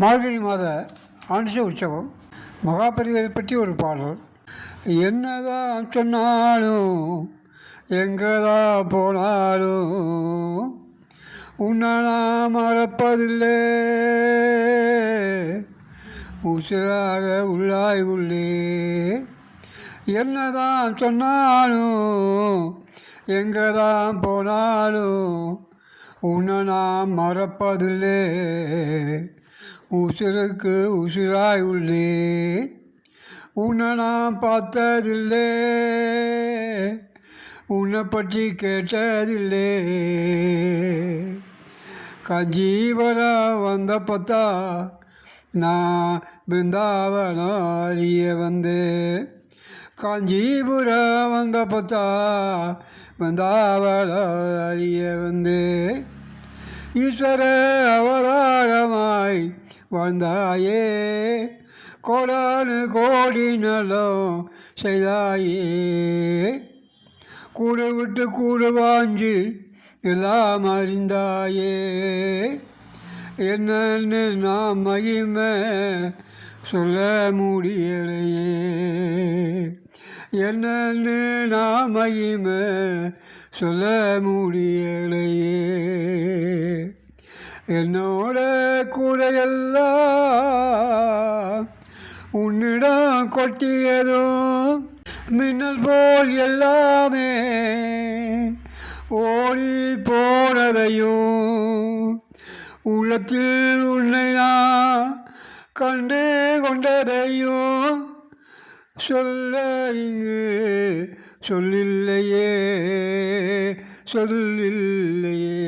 மார்கழி மாத ஆனிச உற்சவம். மகாபரிவரை பற்றி ஒரு பாடல். என்னதான் சொன்னாலும் எங்கதா போனாலும் உன்னை நான் மறப்பதில்லை. உசிராக உள்ளாய் உள்ளே. என்னதான் சொன்னாலும் எங்கே தான் போனாலும் உன்னை நான் மறப்பதில்லை. உசுருக்கு உசுராய் உள்ளே. உன்னை நான் பார்த்ததில்லை. உன்னை பற்றி கேட்டதில்லை. காஞ்சிபுரம் வந்த பார்த்தா நான் பிருந்தாவனம் அறிய வந்தேன். காஞ்சிபுரம் வந்த பார்த்தா பிருந்தாவனம் அறிய வந்தேன். ஈஸ்வர அவராகமாய் வாழ்ந்தாயே கோடானு கோடி நலம் செய்தாயே. கூடு விட்டு கூடு வாஞ்சு எல்லாம் அறிந்தாயே. என்னன்னு நான் மகிமை சொல்ல முடியலையே. என்னன்னு நான் மகிமை சொல்ல முடியலையே. என்னோட கூரையெல்லாம் உன்னிடம் கொட்டியதும் மின்னல் போல் எல்லாமே ஓடி போனதையும் உள்ளத்தில் உன்னை நான் கண்டு கொண்டதையும் சொல்ல இங்கு சொல்லில்லையே சொல்லில்லையே.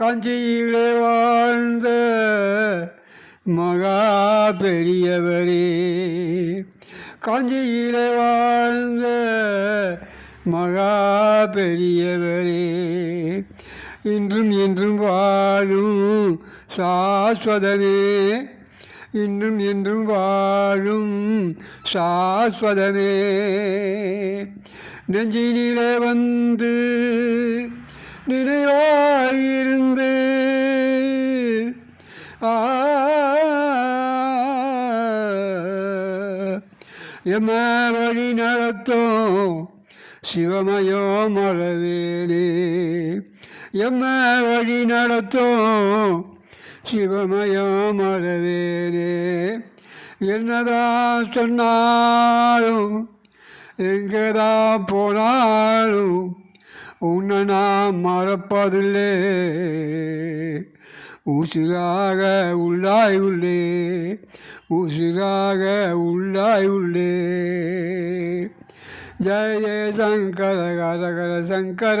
காஞ்சியிலே வாழ்ந்த மகா பெரியவரே. காஞ்சியிலே வாழ்ந்த மகா பெரியவரே. இன்றும் என்றும் வாழும் சாஸ்வதமே. இன்றும் என்றும் வாழும் சாஸ்வதமே. நெஞ்சினிலே வந்து நினைவாயிரு எம வழி நடத்தும் சிவமயோ மலவேலே எம்ம வழி நடத்தும் சிவமயோ மலவேலே என்னதான் சொன்னாலும் எங்கதான் போனாலும் உன்னை நான் மறப்பதில்லை. உசிராக உள்ளாய் உள்ளே உசிராக உள்ளாய் உள்ளே. ஜெய ஜெய சங்கர கர சங்கர.